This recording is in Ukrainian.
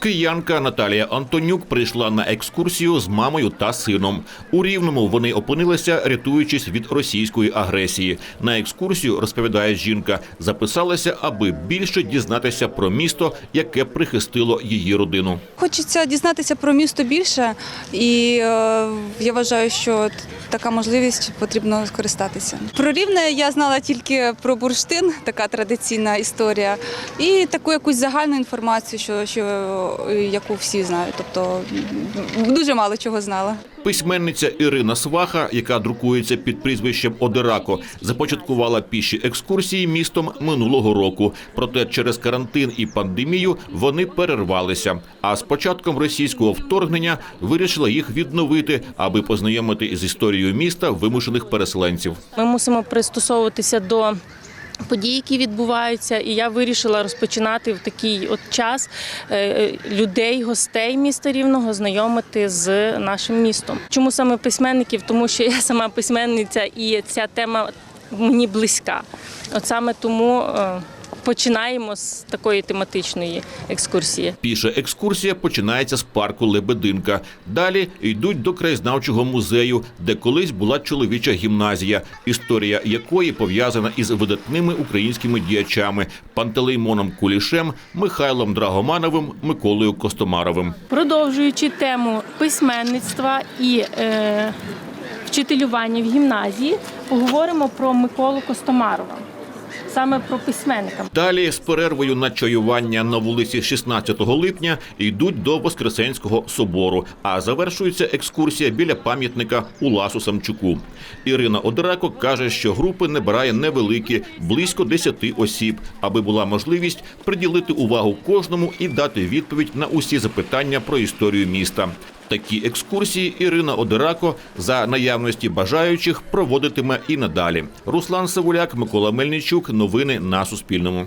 Киянка Наталія Антонюк прийшла на екскурсію з мамою та сином. У рівному вони опинилися, рятуючись від російської агресії. На екскурсію розповідає жінка, записалася, аби більше дізнатися про місто, яке прихистило її родину. Хочеться дізнатися про місто більше, і е, я вважаю, що така можливість потрібно скористатися. Про рівне я знала тільки про бурштин, така традиційна історія, і таку якусь загальну інформацію, що, що яку всі знають. Тобто дуже мало чого знала. Письменниця Ірина Сваха, яка друкується під прізвищем Одерако, започаткувала піші екскурсії містом минулого року. Проте через карантин і пандемію вони перервалися. А з початком російського вторгнення вирішила їх відновити, аби познайомити з історією міста вимушених переселенців. Ми мусимо пристосовуватися до подій, які відбуваються, і я вирішила розпочинати в такий от час е, людей, гостей міста Рівного знайомити з нашим містом. Чому саме письменників? Тому що я сама письменниця, і ця тема мені близька. От саме тому е, починаємо з такої тематичної екскурсії. Піша екскурсія починається з парку Лебединка. Далі йдуть до краєзнавчого музею, де колись була чоловіча гімназія, історія якої пов'язана із видатними українськими діячами Пантелеймоном Кулішем, Михайлом Драгомановим, Миколою Костомаровим. Продовжуючи тему письменництва і е, вчителювання в гімназії, поговоримо про Миколу Костомарова, саме про письменника. Далі з перервою на чаювання на вулиці 16 липня йдуть до Воскресенського собору, а завершується екскурсія біля пам'ятника Уласу Самчуку. Ірина Одерако каже, що групи набирає невеликі, близько 10 осіб, аби була можливість приділити увагу кожному і дати відповідь на усі запитання про історію міста. Такі екскурсії Ірина Одерако за наявності бажаючих проводитиме і надалі. Руслан Савуляк, Микола Мельничук. Новини на Суспільному.